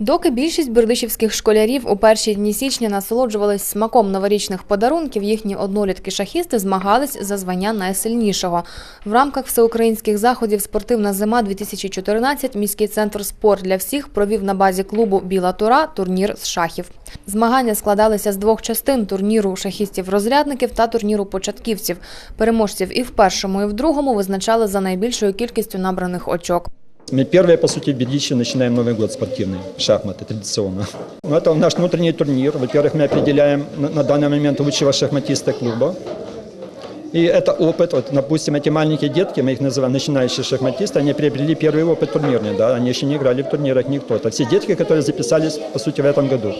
Доки більшість бердичівських школярів у перші дні січня насолоджувались смаком новорічних подарунків, їхні однолітки-шахісти змагались за звання найсильнішого. В рамках всеукраїнських заходів «Спортивна зима-2014» міський центр «Спорт для всіх» провів на базі клубу «Біла Тура» турнір з шахів. Змагання складалися з двох частин – турніру шахістів-розрядників та турніру початківців. Переможців і в першому, і в другому визначали за найбільшою кількістю набраних очок. Мы первые, по сути, в Бердичеве начинаем Новый год спортивный, шахматы традиционно. Ну, это наш внутренний турнир. Во-первых, мы определяем на данный момент лучшего шахматиста клуба. И это опыт, вот, допустим, эти маленькие детки, мы их называем начинающие шахматисты, они приобрели первый опыт турнирный, да, они еще не играли в турнирах никто. Это все детки, которые записались, по сути, в этом году.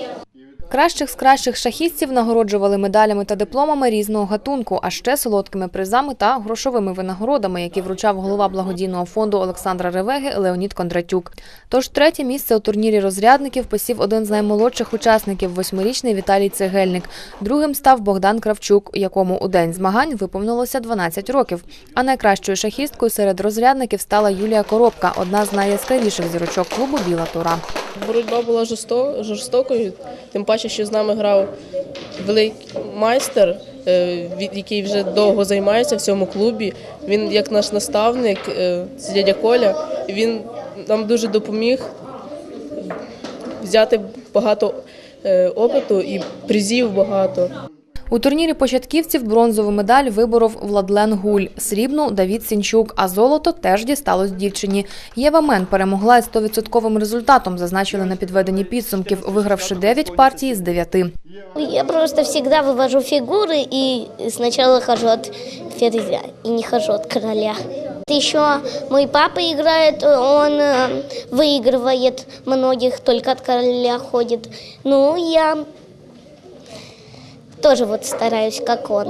Кращих з кращих шахістів нагороджували медалями та дипломами різного гатунку, а ще солодкими призами та грошовими винагородами, які вручав голова благодійного фонду Олександра Ревеги Леонід Кондратюк. Тож третє місце у турнірі розрядників посів один з наймолодших учасників – восьмирічний Віталій Цегельник. Другим став Богдан Кравчук, якому у день змагань виповнилося 12 років. А найкращою шахісткою серед розрядників стала Юлія Коробка, одна з найяскравіших зірочок клубу Біла Тура. Боротьба була жорсто- жорстокою, тим паче, що з нами грав великий майстер, е, який вже довго займається в цьому клубі. Він як наш наставник, е, це дядя Коля. Він нам дуже допоміг взяти багато е, опиту і призів багато. У турнірі початківців бронзову медаль виборов Владлен Гуль, срібну – Давід Сінчук, а золото теж дісталось дівчині. Єва Мен перемогла із 100% результатом, зазначили на підведенні підсумків, вигравши 9 партій з 9. Я просто всегда вывожу фигуры и сначала хожу от ферзя и не хожу от короля. Еще мой папа играет, он э, выигрывает многих, только от короля ходит. Ну, я тоже вот стараюсь, как он.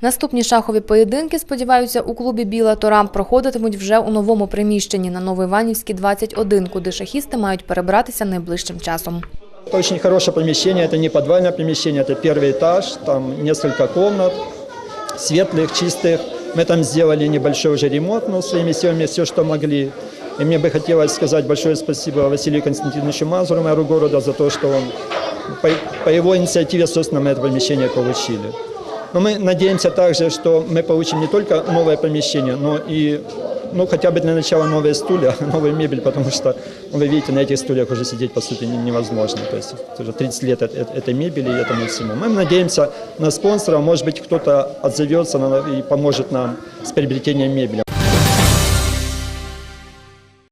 Наступні шахові поєдинки, сподіваються, у клубі Біла Тора проходитимуть вже у новому приміщенні на Новоіванівській 21, куди шахісти мають перебратися найближчим часом. Это очень хорошее помещение, это не подвальное помещение, это первый этаж, там несколько комнат, светлых, чистых. Мы там сделали небольшой уже ремонт, но своими силами все, что могли. И мне бы хотелось сказать большое спасибо Василию Константиновичу Мазуру, мэру города, за то, что он по, по его инициативе, собственно, мы это помещение получили. Но мы надеемся также, что мы получим не только новое помещение, но и ну, хотя бы для начала новые стулья, новую мебель, потому что, ну, вы видите, на этих стульях уже сидеть, по сути, не- невозможно. То есть уже 30 лет эт- эт- этой мебели и этому всему. Мы надеемся на спонсора, может быть, кто-то отзовется и поможет нам с приобретением мебели.